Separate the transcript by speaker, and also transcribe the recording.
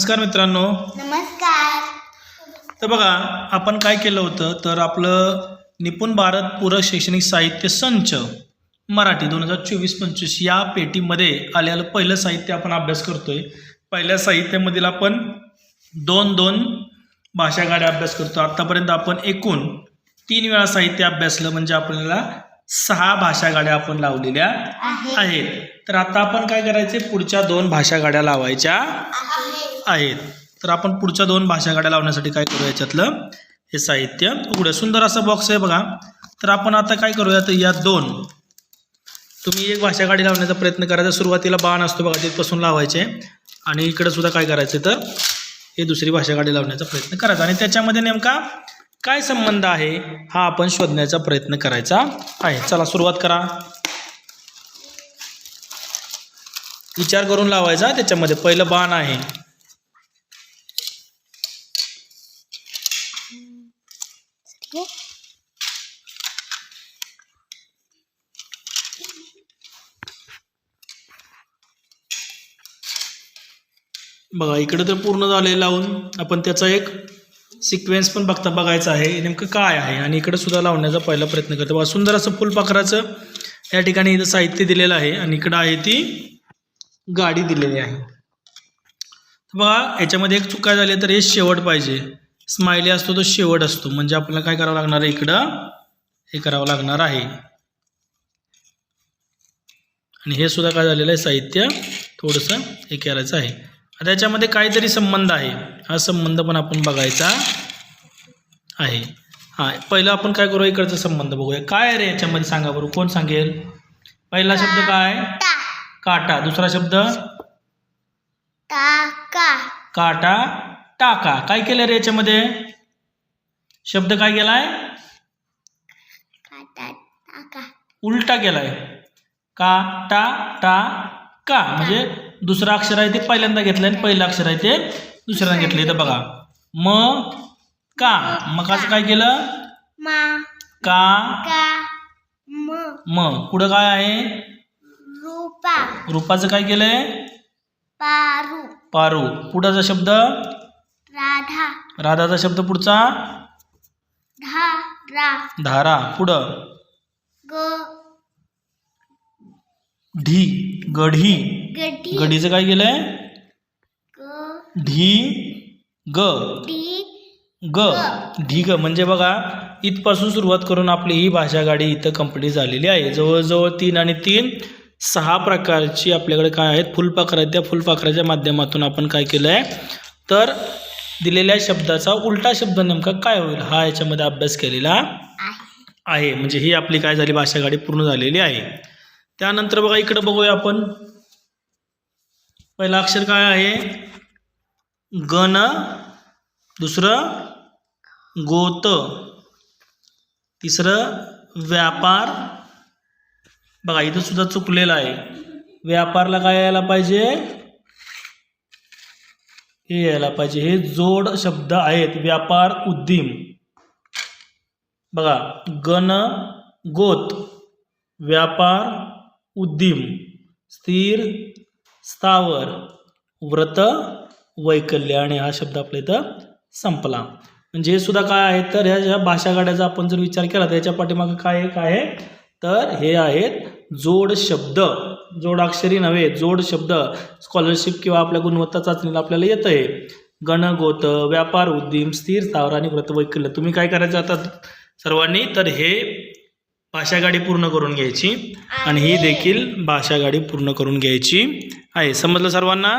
Speaker 1: नमस्कार मित्रांनो.
Speaker 2: नमस्कार.
Speaker 1: तर बघा आपण काय केलं होतं? तर आपलं निपुण भारत पूरक शैक्षणिक साहित्य संच मराठी दोन हजार चोवीस पंचवीस या पेटीमध्ये आलेलं पहिलं साहित्य आपण अभ्यास करतोय. पहिल्या साहित्यामधील आपण दोन दोन भाषा गाड्या अभ्यास करतो. आत्तापर्यंत आपण एकूण तीन वेळा साहित्य अभ्यासलं म्हणजे आपल्याला सहा भाषा गाड्या आपण लावलेल्या
Speaker 2: आहे
Speaker 1: आहेत. तर आता आपण काय करायचे पुढच्या दोन भाषा गाड्या लावायच्या
Speaker 2: आहे
Speaker 1: आहेत. तर आपण पुढच्या दोन भाषा गाड्या लावण्यासाठी काय करू याच्यातलं? हे साहित्य. उघडं सुंदर असा बॉक्स आहे बघा. तर आपण आता काय करूया तर या दोन. तुम्ही एक भाषा गाडी लावण्याचा प्रयत्न करायचा सुरुवातीला बाण असतो बघा तिथपासून लावायचे. आणि इकडं सुद्धा काय करायचं तर हे दुसरी भाषा गाडी लावण्याचा प्रयत्न करायचा. आणि त्याच्यामध्ये नेमका काय संबंध आहे? हा आपण शोधण्याचा प्रयत्न करायचा आहे. चला सुरुवात करा. विचार करून लावायचा त्याच्यामध्ये. पहिलं बाण आहे. बघा इकडे तर पूर्ण झाले लावून. आपण त्याचा एक सिक्वेन्स पण बघता बघायचा आहे. नेमकं काय आहे? आणि इकडे सुद्धा लावण्याचा पहिला प्रयत्न करतो. बघा सुंदर असं फुलपाखराचं या ठिकाणी इथं साहित्य दिलेलं आहे. आणि इकडं आहे ती गाडी दिलेली आहे. तर बघा याच्यामध्ये एक चुका झाली तर हे शेवट पाहिजे. स्माइली असतो तो शेवट असतो. म्हणजे आपल्याला काय करावं लागणार आहे इकडं? हे करावं लागणार आहे. आणि हे सुद्धा काय झालेलं आहे? साहित्य थोडंसं हे करायचं आहे. आता याच्यामध्ये काहीतरी संबंध आहे. हा संबंध पण आपण बघायचा आहे. हां पहिलं आपण काय करू इकडचा संबंध बघूया. काय रे याच्यामध्ये सांगा बरं. कोण सांगेल? पहिला शब्द काय? काटा. दुसरा शब्द? काटा. टाका. काय केलं रे याच्यामध्ये? शब्द काय
Speaker 2: टाका.
Speaker 1: उलटा केलाय काटा टा का. म्हणजे दुसरं अक्षर आहे ते पहिल्यांदा घेतलं आणि पहिलं अक्षर आहे ते दुसऱ्यांदा घेतलं इथं बघा. म का. मकाचं काय केलं?
Speaker 2: मा.
Speaker 1: का.
Speaker 2: का. म.
Speaker 1: म. पुढं काय आहे?
Speaker 2: रूपा.
Speaker 1: रूपाचं काय केलंय?
Speaker 2: पारू.
Speaker 1: पारू. पुढाचा शब्द?
Speaker 2: राधा.
Speaker 1: राधाचा शब्द पुढचा? धारा. पुढं?
Speaker 2: ग.
Speaker 1: ढी. गढी.
Speaker 2: गडी
Speaker 1: गडीचं काय केलंय?
Speaker 2: ग.
Speaker 1: ढी. ग. ग. ढिग म्हणजे बघा इथपासून सुरुवात करून आपली ही भाषा गाडी इथं कंप्लीट झालेली आहे. जवळजवळ तीन आणि तीन सहा प्रकारची आपल्याकडे काय आहेत? फुलपाखरं आहेत. त्या फुलपाखराच्या माध्यमातून आपण काय केलं आहे तर दिलेल्या शब्दाचा उलटा शब्द नेमका काय होईल? हा याच्यामध्ये अभ्यास केलेला
Speaker 2: आहे.
Speaker 1: म्हणजे ही आपली काय झाली? भाषा गाडी पूर्ण झालेली आहे. त्यानंतर बघा इकडं बघूया आपण. पहिलं अक्षर काय आहे? गण दुसरं गोत तिसरं व्यापार. बघा इथं सुद्धा चुकलेलं आहे. व्यापारला काय यायला पाहिजे? हे यायला पाहिजे. हे जोड शब्द आहेत. व्यापार उद्यम बघा गण गोत व्यापार उद्यम स्थिर स्थावर व्रत वैकल्य. आणि हा शब्द आपल्या इथं संपला. म्हणजे हे सुद्धा काय आहे? तर ह्या ज्या भाषा गाड्याचा आपण जर विचार केला तर याच्या पाठीमागं काय काय आहे? तर हे आहेत जोड शब्द. जोडाक्षरी नव्हे जोड शब्द स्कॉलरशिप किंवा आपल्या गुणवत्ता चाचणीला आपल्याला येतं आहे गणगोत व्यापार उद्यम स्थिर स्थावर आणि व्रतवैकल्य तुम्ही काय करायचं आता सर्वांनी? तर हे भाषा गाडी पूर्ण करून घ्यायची आणि ही देखील भाषा गाडी पूर्ण करून घ्यायची आहे. समजलं सर्वांना?